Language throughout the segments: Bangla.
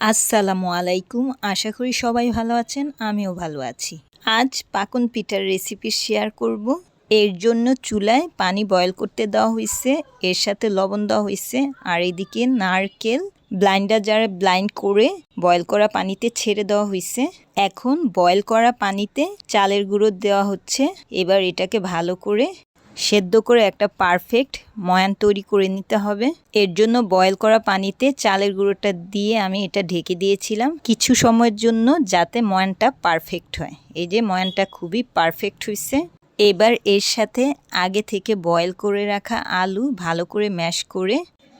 আসসালামু আলাইকুম। আশা করি সবাই ভালো আছেন, আমিও ভালো আছি। আজ পাকন পিঠার রেসিপি শেয়ার করব। এর জন্য চুলায় পানি বয়ল করতে দেওয়া হয়েছে এর সাথে লবণ দেওয়া হয়েছে আর এদিকে নারকেল ব্লাইন্ডার যারা ব্লাইন্ড করে বয়ল করা পানিতে ছেড়ে দেওয়া হয়েছে এখন বয়ল করা পানিতে চালের গুঁড়ো দেওয়া হচ্ছে। এবার এটাকে ভালো করে সেদ্ধ করে একটা পারফেক্ট ময়ান তৈরি করে নিতে হবে। এর জন্য বয়েল করা পানিতে চালের গুঁড়োটা দিয়ে আমি এটা ঢেকে দিয়েছিলাম কিছু সময়ের জন্য যাতে ময়ানটা পারফেক্ট হয়। এই যে ময়ানটা খুবই পারফেক্ট হয়েছে এবার এর সাথে আগে থেকে বয়েল করে রাখা আলু ভালো করে ম্যাশ করে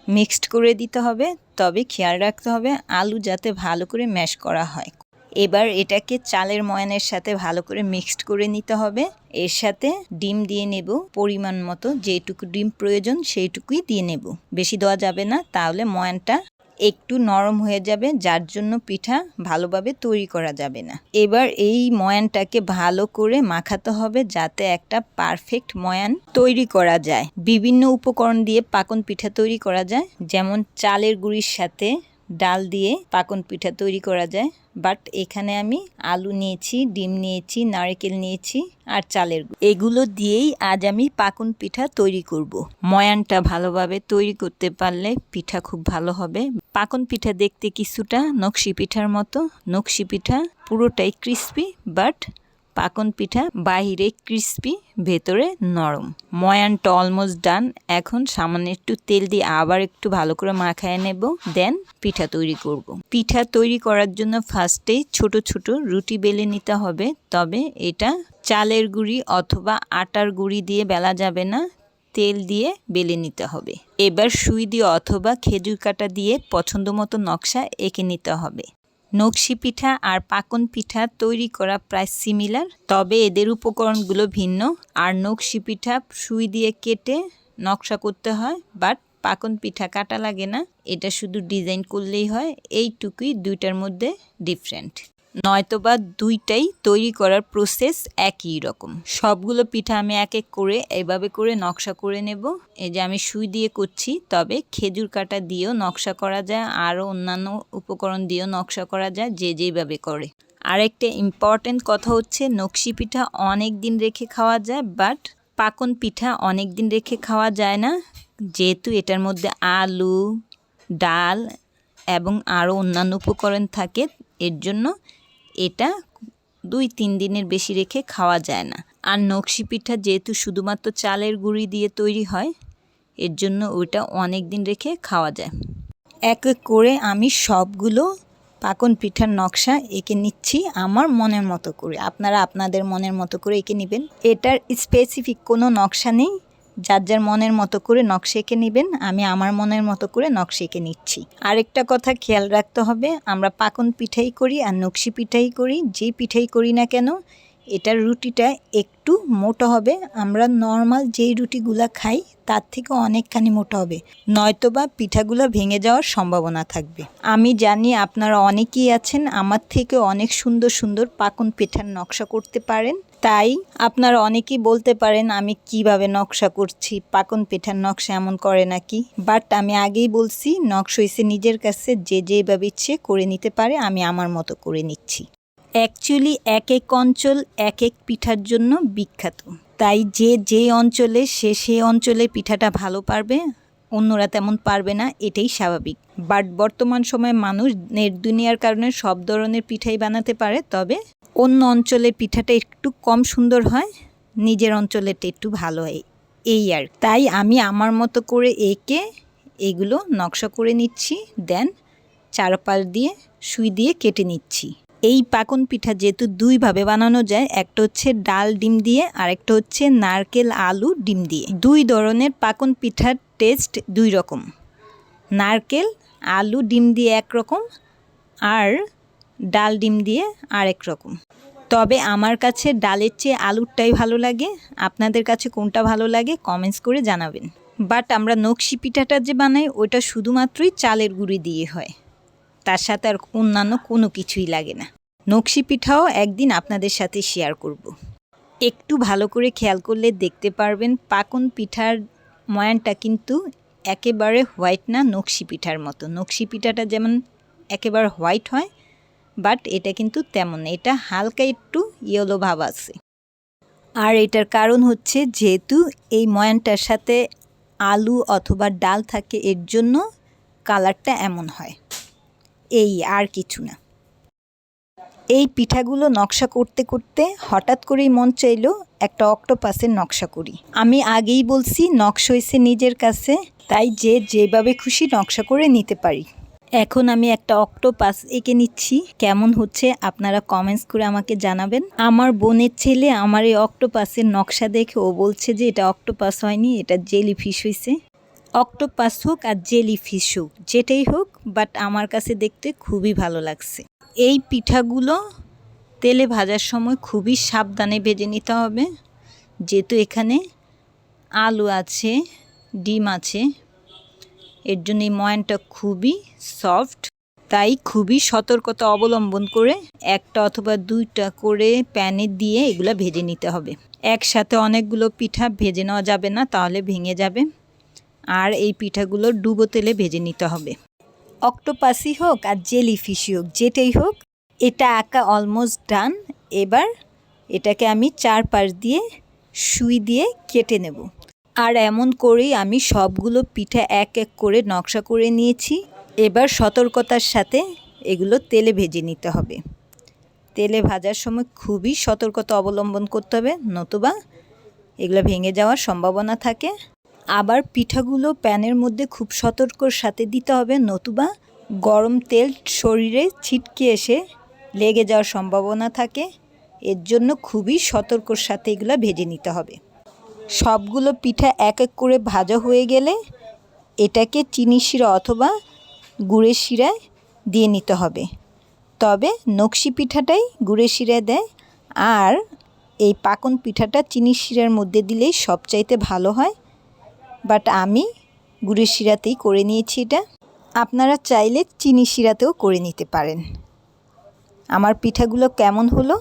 মিক্সড করে দিতে হবে। তবে খেয়াল রাখতে হবে আলু যাতে ভালো করে ম্যাশ করা হয়। এবার এটাকে চালের ময়ানের সাথে ভালো করে মিক্সড করে নিতে হবে। এর সাথে ডিম দিয়ে নেব পরিমাণ মতো, যেটুকু ডিম প্রয়োজন সেইটুকুই দিয়ে নেব। বেশি দেওয়া যাবে না, তাহলে ময়ানটা একটু নরম হয়ে যাবে, যার জন্য পিঠা ভালোভাবে তৈরি করা যাবে না। এবার এই ময়ানটাকে ভালো করে মাখাতে হবে, যাতে একটা পারফেক্ট ময়ান তৈরি করা যায়। বিভিন্ন উপকরণ দিয়ে পাকন পিঠা তৈরি করা যায়, যেমন চালের গুঁড়ির সাথে ডাল দিয়ে পাকন পিঠা তৈরি করা যায়। বাট এখানে আমি আলু নিয়েছি, ডিম নিয়েছি, নারকেল নিয়েছি আর চালের এগুলো দিয়েই আজ আমি পাকন পিঠা তৈরি করব। ময়ানটা ভালোভাবে তৈরি করতে পারলে পিঠা খুব ভালো হবে। পাকন পিঠা দেখতে কিছুটা নকশি পিঠার মতো। নকশি পিঠা পুরোটাই ক্রিস্পি বাট পাকন পিঠা, বাহিরে ক্রিস্পি, ভেতরে নরম। ময়ানটা অলমোস্ট ডান এখন সামান্য একটু তেল দিয়ে আবার একটু ভালো করে মাখায় নেব। দেন পিঠা তৈরি করব। পিঠা তৈরি করার জন্য ফার্স্টে ছোট ছোট রুটি বেলে নিতে হবে। তবে এটা চালের গুঁড়ি অথবা আটার গুঁড়ি দিয়ে বেলা যাবে না। তেল দিয়ে বেলে নিতে হবে। এবার সুই দিয়ে অথবা খেজুর কাটা দিয়ে পছন্দ মতো নকশা এঁকে নিতে হবে। নকশি পিঠা আর পাকন পিঠা তৈরি করা প্রায় সিমিলার তবে এদের উপকরণগুলো ভিন্ন। আর নকশি পিঠা সুই দিয়ে কেটে নকশা করতে হয় বাট পাকন পিঠা কাটা লাগে না। এটা শুধু ডিজাইন করলেই হয়, এইটুকুই দুইটার মধ্যে ডিফারেন্ট নয়তোবা দুইটাই তৈরি করার প্রসেস একই রকম। সবগুলো পিঠা আমি এক এক করে এভাবে করে নকশা করে নেব। এই যে আমি সুই দিয়ে করছি, তবে খেজুর কাটা দিয়েও নকশা করা যায়, আরও অন্যান্য উপকরণ দিয়েও নকশা করা যায়, যে যেভাবে করে। আরেকটা ইম্পর্টেন্ট কথা হচ্ছে, নকশি পিঠা অনেক দিন রেখে খাওয়া যায় বাট পাকন পিঠা অনেক দিন রেখে খাওয়া যায় না। যেহেতু এটার মধ্যে আলু, ডাল এবং আরও অন্যান্য উপকরণ থাকে, এর জন্য এটা দুই তিন দিনের বেশি রেখে খাওয়া যায় না। আর নকশি পিঠা যেহেতু শুধুমাত্র চালের গুঁড়ি দিয়ে তৈরি হয়, এর জন্য ওইটা অনেক দিন রেখে খাওয়া যায়। এক এক করে আমি সবগুলো পাকন পিঠার নকশা এঁকে নিচ্ছি আমার মনের মতো করে। আপনারা আপনাদের মনের মতো করে এঁকে নেবেন। এটার স্পেসিফিক কোনো নকশা নেই। যার যার মনের মতো করে নকশা এঁকে নেবেন, আমি আমার মনের মতো করে নকশা এঁকে নিচ্ছি। আরেকটা কথা খেয়াল রাখতে হবে, আমরা পাকন পিঠাই করি আর নকশি পিঠাই করি, যে পিঠাই করি না কেন, এটার রুটিটা একটু মোটা হবে। আমরা নর্মাল যেই রুটিগুলা খাই, তার থেকে অনেকখানি মোটা হবে। নয়তোবা পিঠাগুলো ভেঙে যাওয়ার সম্ভাবনা থাকবে। আমি জানি আপনারা অনেকেই আছেন, আমার থেকে অনেক সুন্দর সুন্দর পাকন পিঠার নকশা করতে পারেন। তাই আপনারা অনেকেই বলতে পারেন, আমি কীভাবে নকশা করছি? পাকন পিঠার নকশা এমন করে নাকি? বাট আমি আগেই বলছি, নকশা হয়েছে নিজের কাছে যে যেভাবে ইচ্ছে করে নিতে পারে, আমি আমার মতো করে নিচ্ছি। অ্যাকচুয়ালি এক এক অঞ্চল, এক এক পিঠার জন্য বিখ্যাত। তাই যে যে অঞ্চলে, সে সে অঞ্চলে পিঠাটা ভালো পারবে, অন্যরা তেমন পারবে না, এটাই স্বাভাবিক। বাট বর্তমান সময়ে মানুষ নেট দুনিয়ার কারণে সব ধরনের পিঠাই বানাতে পারে, তবে অন্য অঞ্চলের পিঠাটা একটু কম সুন্দর হয়, নিজের অঞ্চলেরটা একটু ভালো হয়। এই আর। তাই আমি আমার মতো করে এঁকে এগুলো নকশা করে নিচ্ছি, দেন চারপাশ দিয়ে সুই দিয়ে কেটে নিচ্ছি। এই পাকন পিঠা যেহেতু দুইভাবে বানানো যায়, একটা হচ্ছে ডাল ডিম দিয়ে, আর একটা হচ্ছে নারকেল আলু ডিম দিয়ে। দুই ধরনের পাকন পিঠার টেস্ট দুই রকম। নারকেল, আলু, ডিম দিয়ে একরকম, আর ডাল ডিম দিয়ে আরেক রকম। তবে আমার কাছে ডালের চেয়ে আলুরটাই ভালো লাগে। আপনাদের কাছে কোনটা ভালো লাগে কমেন্টস করে জানাবেন। বাট আমরা নকশি পিঠাটা যে বানাই ওইটা শুধুমাত্রই চালের গুঁড়ি দিয়ে হয়। তার সাথে আর অন্যান্য কোনো কিছুই লাগে না। নকশি পিঠাও একদিন আপনাদের সাথে শেয়ার করব। একটু ভালো করে খেয়াল করলে দেখতে পারবেন পাকন পিঠার ময়ানটা কিন্তু একেবারে হোয়াইট না নকশি পিঠার মতো। নকশি পিঠাটা যেমন একেবারে হোয়াইট হয় বাট এটা কিন্তু তেমন এটা হালকা একটু ইয়েলো ভাব আছে। আর এটার কারণ হচ্ছে যেহেতু এই ময়ানটার সাথে আলু অথবা ডাল থাকে, এর জন্য কালারটা এমন হয়। এই আর কিছু না। এই পিঠাগুলো নকশা করতে করতে হঠাৎ করেই মন চাইলো একটা অক্টোপাসের নকশা করি। আমি আগেই বলছি, নকশা হয়েছে নিজের কাছে, তাই যে যেভাবে খুশি নকশা করে নিতে পারি। এখন আমি একটা অক্টোপাস এঁকে নিচ্ছি। কেমন হচ্ছে আপনারা কমেন্টস করে আমাকে জানাবেন। আমার বোনের ছেলে আমার এই অক্টোপাসের নকশা দেখে ও বলছে যে এটা অক্টোপাস হয়নি, এটা জেলি ফিশ হয়েছে অক্টোপাস হোক আর জেলি ফিশ হোক, যেটাই হোক বাট আমার কাছে দেখতে খুবই ভালো লাগছে। এই পিঠাগুলো তেলে ভাজার সময় খুবই সাবধানে ভেজে নিতে হবে। যেহেতু এখানে আলু আছে, ডিম আছে এর জন্য এই ময়ানটা খুবই সফট তাই খুবই সতর্কতা অবলম্বন করে একটা অথবা দুইটা করে প্যানে দিয়ে এগুলো ভেজে নিতে হবে। একসাথে অনেকগুলো পিঠা ভেজে নেওয়া যাবে না, তাহলে ভেঙে যাবে। আর এই পিঠাগুলো ডুবো তেলে ভেজে নিতে হবে। অক্টোপাসই হোক আর জেলি ফিশই হোক, যেটাই হোক, এটা আঁকা অলমোস্ট ডান এবার এটাকে আমি চার পাশ দিয়ে, সুই দিয়ে কেটে নেব। আর এমন করেই আমি সবগুলো পিঠা এক এক করে নকশা করে নিয়েছি। এবার সতর্কতার সাথে এগুলো তেলে ভেজে নিতে হবে। তেলে ভাজার সময় খুবই সতর্কতা অবলম্বন করতে হবে, নতুবা এগুলো ভেঙে যাওয়ার সম্ভাবনা থাকে। আবার পিঠাগুলো প্যানের মধ্যে খুব সতর্কর সাথে দিতে হবে, নতুবা গরম তেল শরীরে ছিটকে এসে লেগে যাওয়ার সম্ভাবনা থাকে। এর জন্য খুবই সতর্কর সাথে এগুলো ভেজে নিতে হবে। সবগুলো পিঠা এক এক করে ভাজা হয়ে গেলে এটাকে চিনি শিরা অথবা গুড়ের শিরায় দিয়ে নিতে হবে। তবে নকশি পিঠাটাই গুড়ের শিরায় দেয় আর এই পাকন পিঠাটা চিনি শিরার মধ্যে দিলেই সবচাইতে ভালো হয়। বাট আমি গুড়ের শিরাতেই করে নিয়েছি এটা। আপনারা চাইলে চিনি শিরাতেও করে নিতে পারেন। আমার পিঠাগুলো কেমন হলো?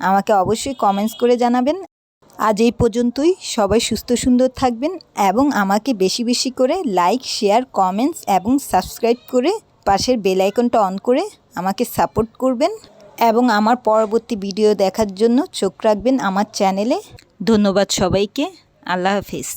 আমাকে অবশ্যই কমেন্টস করে জানাবেন। আজ এই পর্যন্তই। সবাই সুস্থ সুন্দর থাকবেন এবং আমাকে বেশি বেশি করে লাইক শেয়ার কমেন্টস এবং সাবস্ক্রাইব করে পাশের বেল আইকনটা অন করে আমাকে সাপোর্ট করবেন এবং আমার পরবর্তী ভিডিও দেখার জন্য চোখ রাখবেন আমার চ্যানেলে ধন্যবাদ সবাইকে। আল্লাহ হাফিজ।